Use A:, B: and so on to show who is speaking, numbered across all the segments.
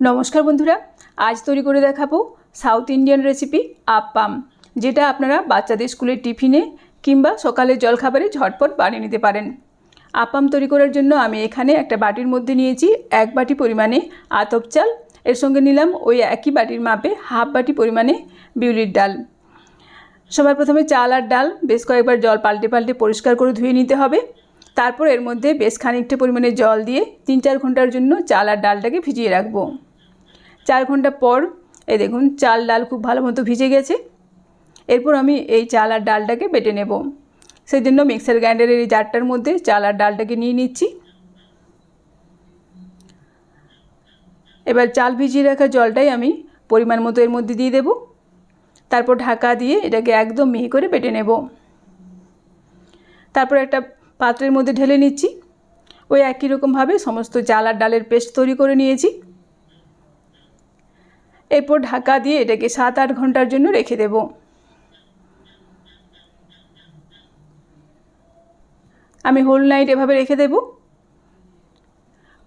A: নমস্কার বন্ধুরা, আজ তৈরি করে দেখাবো সাউথ ইন্ডিয়ান রেসিপি আপ্পাম যেটা আপনারা বাচ্চাদের স্কুলের টিফিনে কিংবা সকালের জলখাবারে ঝটপট বানিয়ে নিতে পারেন। আপ্পাম তৈরি করার জন্য আমি এখানে একটা বাটির মধ্যে নিয়েছি এক বাটি পরিমাণে আতপ চাল। এর সঙ্গে নিলাম ওই একই বাটির মাপে হাফ বাটি পরিমাণে বিউলির ডাল। সবার প্রথমে চাল আর ডাল বেশ কয়েকবার জল পাল্টে পাল্টে পরিষ্কার করে ধুয়ে নিতে হবে। তারপর এর মধ্যে বেশ খানিকটা পরিমাণে জল দিয়ে তিন চার ঘণ্টার জন্য চাল আর ডালটাকে ভিজিয়ে রাখব। চার ঘণ্টা পর, এই দেখুন, চাল ডাল খুব ভালো মতো ভিজে গেছে। এরপর আমি এই চাল আর ডালটাকে বেটে নেব। সেই জন্য মিক্সার গ্রাইন্ডারের এই জারটার মধ্যে চাল আর ডালটাকে নিয়ে নিচ্ছি। এবার চাল ভিজিয়ে রাখা জলটাই আমি পরিমাণ মতো এর মধ্যে দিয়ে দেব। তারপর ঢাকা দিয়ে এটাকে একদম মিহি করে বেটে নেব। তারপর একটা পাত্রের মধ্যে ঢেলে নিচ্ছি। ওই একই রকমভাবে সমস্ত চাল আর ডালের পেস্ট তৈরি করে নিয়েছি। এরপর ঢাকা দিয়ে এটাকে সাত আট ঘণ্টার জন্য রেখে দেব। আমি হোল নাইট এভাবে রেখে দেব।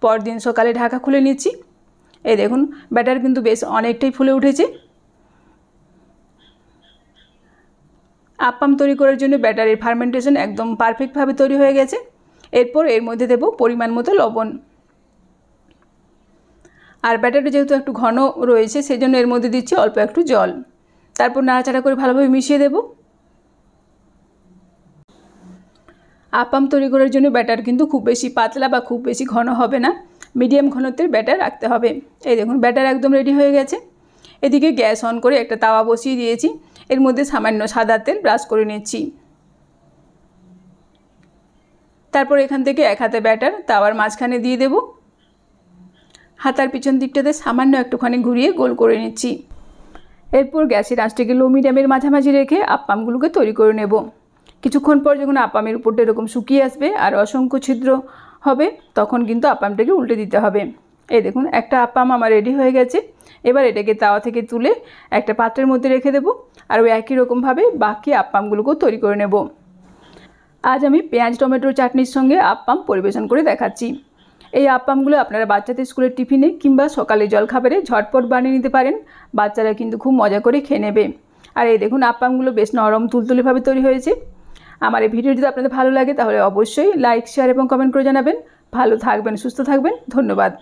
A: পরদিন সকালে ঢাকা খুলে নিচ্ছি। এই দেখুন, ব্যাটার কিন্তু বেশ অনেকটাই ফুলে উঠেছে। আপ্পাম তৈরি করার জন্য ব্যাটারের ফার্মেন্টেশন একদম পারফেক্টভাবে তৈরি হয়ে গেছে। এরপর এর মধ্যে দেব পরিমাণ মতো লবণ। আর ব্যাটারটা যেহেতু একটু ঘন রয়েছে সেই জন্য এর মধ্যে দিচ্ছি অল্প একটু জল। তারপর নাড়াচাড়া করে ভালোভাবে মিশিয়ে দেব। আপাম তৈরি করার জন্য ব্যাটার কিন্তু খুব বেশি পাতলা বা খুব বেশি ঘন হবে না। মিডিয়াম ঘনত্বের ব্যাটার রাখতে হবে। এই দেখুন, ব্যাটার একদম রেডি হয়ে গেছে। এদিকে গ্যাস অন করে একটা তাওয়া বসিয়ে দিয়েছি। এর মধ্যে সামান্য সাদা তেল ব্রাশ করে নিচ্ছি। তারপর এখান থেকে এক হাতে ব্যাটার তাওয়ার মাঝখানে দিয়ে দেবো। হাতার পিছন দিকটাতে সামান্য একটুখানি ঘুরিয়ে গোল করে নিচ্ছি। এরপর গ্যাসের আঁচটাকে লো মিডিয়ামের মাঝামাঝি রেখে আপ্পামগুলোকে তৈরি করে নেব। কিছুক্ষণ পর যখন আপ্পামের উপরটা এরকম শুকিয়ে আসবে আর অসংখ্য ছিদ্র হবে, তখন কিন্তু আপ্পামটাকে উল্টে দিতে হবে। এই দেখুন, একটা আপ্পাম আমার রেডি হয়ে গেছে। এবার এটাকে তাওয়া থেকে তুলে একটা পাত্রের মধ্যে রেখে দেবো আর ওই একই রকমভাবে বাকি আপ্পামগুলোকেও তৈরি করে নেব। আজ আমি পেঁয়াজ, টমেটোর চাটনির সঙ্গে আপ্পাম পরিবেশন করে দেখাচ্ছি। এই আপ্পামগুলো আপনারা বাচ্চাদের স্কুলের টিফিনে কিংবা সকালে জলখাবারে ঝটপট বানিয়ে নিতে পারেন। বাচ্চারা কিন্তু খুব মজা করে খেয়ে নেবে। আর এই দেখুন আপ্পামগুলো বেশ নরম তুলতুলিভাবে তৈরি হয়েছে। আমার এই ভিডিও যদি আপনাদের ভালো লাগে, তাহলে অবশ্যই লাইক, শেয়ার এবং কমেন্ট করে জানাবেন। ভালো থাকবেন, সুস্থ থাকবেন। ধন্যবাদ।